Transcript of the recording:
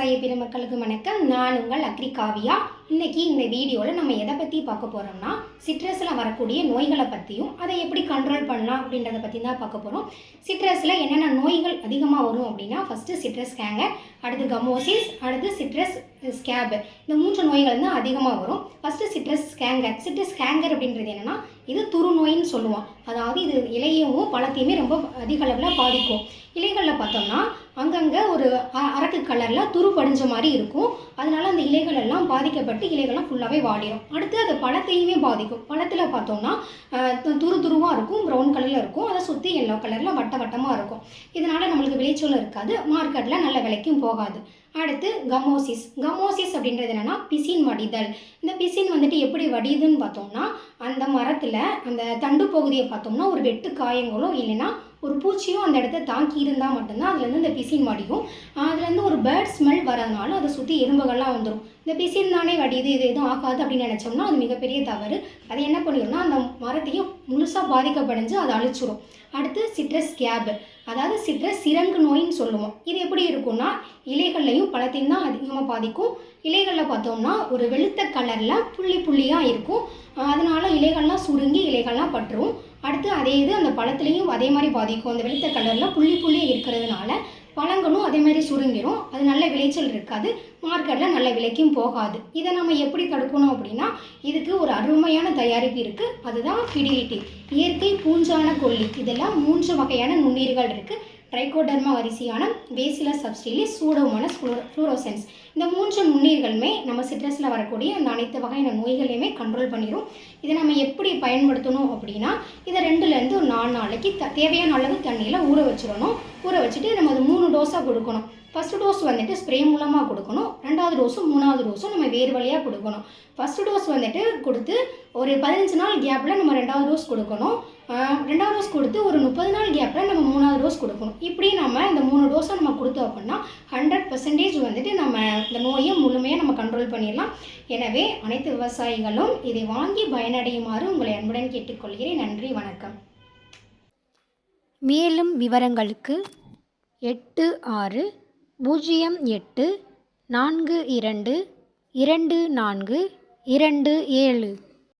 விவசாய பெருமக்களுக்கு வணக்கம். நான் உங்கள் அக்ரி காவியா. இன்னைக்கு இந்த வீடியோவில் நம்ம எதை பற்றி பார்க்க போகிறோம்னா சிட்ரஸில் வரக்கூடிய நோய்களை பற்றியும் அதை எப்படி கண்ட்ரோல் பண்ணலாம் அப்படின்றத பற்றி தான் பார்க்க போகிறோம் சிட்ரஸில் என்னென்ன நோய்கள் அதிகமாக வரும் அப்படின்னா ஃபஸ்ட்டு சிட்ரஸ் கேங்கர் அடுத்து கமோசிஸ் அடுத்து சிட்ரஸ் ஸ்கேப் இந்த மூன்று நோய்கள் தான் அதிகமாக வரும். First citrus canker citrus canker அப்படின்றது என்னென்னா இது துரு நோயின்னு சொல்லுவோம். அதாவது இது இலையவும் பழத்தையுமே ரொம்ப அதிக அளவில் பாதிக்கும். இலைகளில் பார்த்தோம்னா அங்கங்கே ஒரு அ- அரக்கு கலரில் துரு படிஞ்ச மாதிரி இருக்கும். அதனால் அந்த இலைகள் எல்லாம் பாதிக்கப்பட்டு இலைகள்லாம் ஃபுல்லாகவே வாடிடும் அடுத்து அது பழத்தையுமே பாதிக்கும். பழத்தில் பார்த்தோம்னா து- துரு துருவாக இருக்கும் ப்ரௌன் கலரில் இருக்கும். அதை சுற்றி எல்லோ கலரில் வட்ட வட்டமாக இருக்கும். இதனால் நம்மளுக்கு விளைச்சலும் இருக்காது. மார்க்கெட்டில் நல்ல விலைக்கும் போகாது. அடுத்து கமோசிஸ் கமோசிஸ் அப்படின்றது என்னென்னா பிசின் வடிதல். இந்த பிசின் வந்துட்டு எப்படி வடியுதுன்னு பார்த்தோம்னா அந்த மரத்தில் அந்த தண்டு பகுதியை பார்த்தோம்னா ஒரு வெட்டு காயங்களோ இல்லைன்னா ஒரு பூச்சியும் அந்த இடத்த தாக்கி இருந்தால் மட்டும்தான் அதுலேருந்து இந்த பிசின் வடியும். அதுலேருந்து ஒரு பேர்ட் ஸ்மெல் வரதுனால அதை சுற்றி எறும்புகள்லாம் வந்துடும் இந்த பிசின் தானே வடியுது இது எதுவும் ஆகாது அப்படின்னு நினச்சோம்னா அது மிகப்பெரிய தவறு. அது என்ன பண்ணிடும்னா அந்த மரத்தையும் முழுசாக பாதிக்கப்படைஞ்சு அதை அழிச்சிடும் அடுத்து சிட்ரஸ் கேபு அதாவது சிட்ரஸ் சிரங்கு நோயின்னு சொல்லுவோம். இது எப்படி இருக்கும்னா இலைகள்லையும் பழத்தையும் தான் அதிகமாக பாதிக்கும். இலைகளில் பார்த்தோம்னா ஒரு வெளுத்த கலரில் புள்ளி புள்ளியாக இருக்கும். அதனால் இலைகள்லாம் சுருங்கி இலைகள்லாம் பட்டுரும். அடுத்து அதே இது அந்த பழத்துலேயும் அதே மாதிரி பாதிக்கும். அந்த வெளுத்த கலரில் புள்ளி புள்ளி இருக்கிறதுனால பழங்களும் அதே மாதிரி சுருங்கிரும். அது நல்ல விளைச்சல் இருக்காது. மார்க்கெட்டில் நல்ல விலைக்கும் போகாது. இதை நம்ம எப்படி தடுக்கணும் அப்படின்னா இதுக்கு ஒரு அருமையான தயாரிப்பு இருக்குது அதுதான் ஃபிடிலிட்டி இயற்கை பூஞ்சான கொல்லி. இதெல்லாம் மூன்று வகையான நுண்ணீர்கள் இருக்குது ட்ரைகோடர்மா அரிசியான வேசிலஸ் சப்ஸ்டிலிஸ் சூடோமோனஸ் ஃப்ளூரோசென்ஸ். இந்த மூன்று நுண்ணீர்களுமே நம்ம சிட்ரஸில் வரக்கூடிய அந்த அனைத்து வகையான நோய்களையுமே கண்ட்ரோல் பண்ணிடும் இதை நம்ம எப்படி பயன்படுத்தணும் அப்படின்னா இதை ரெண்டுலேருந்து ஒரு நாலு நாளைக்கு த தேவையான அளவு தண்ணியில் ஊற வச்சிடணும். ஊற வச்சுட்டு நம்ம அது மூணு டோஸாக கொடுக்கணும். ஃபஸ்ட்டு டோஸ் வந்துட்டு ஸ்ப்ரே மூலமாக கொடுக்கணும். ரெண்டாவது டோஸும் மூணாவது டோஸும் நம்ம வேறு வழியாக கொடுக்கணும். ஃபஸ்ட்டு டோஸ் வந்துட்டு கொடுத்து ஒரு பதினஞ்சு நாள் கேப்பில் நம்ம ரெண்டாவது டோஸ் கொடுக்கணும். ரெண்டாவது டோஸ் கொடுத்து ஒரு முப்பது நாள் கேப்பில் டோஸ் கொடுக்கணும். இப்படி நம்ம இந்த மூணு டோஸை நம்ம கொடுத்தோம் அப்படின்னா ஹண்ட்ரட் பர்சன்டேஜ் வந்துட்டு நம்ம இந்த நோயை முழுமையாக நம்ம கண்ட்ரோல் பண்ணிடலாம். எனவே அனைத்து விவசாயிகளும் இதை வாங்கி பயனடையுமாறு உங்களை அன்புடன் கேட்டுக்கொள்கிறேன். நன்றி வணக்கம். மேலும் விவரங்களுக்கு எட்டு ஆறு பூஜ்ஜியம் எட்டு நான்கு இரண்டு இரண்டு நான்கு இரண்டு ஏழு.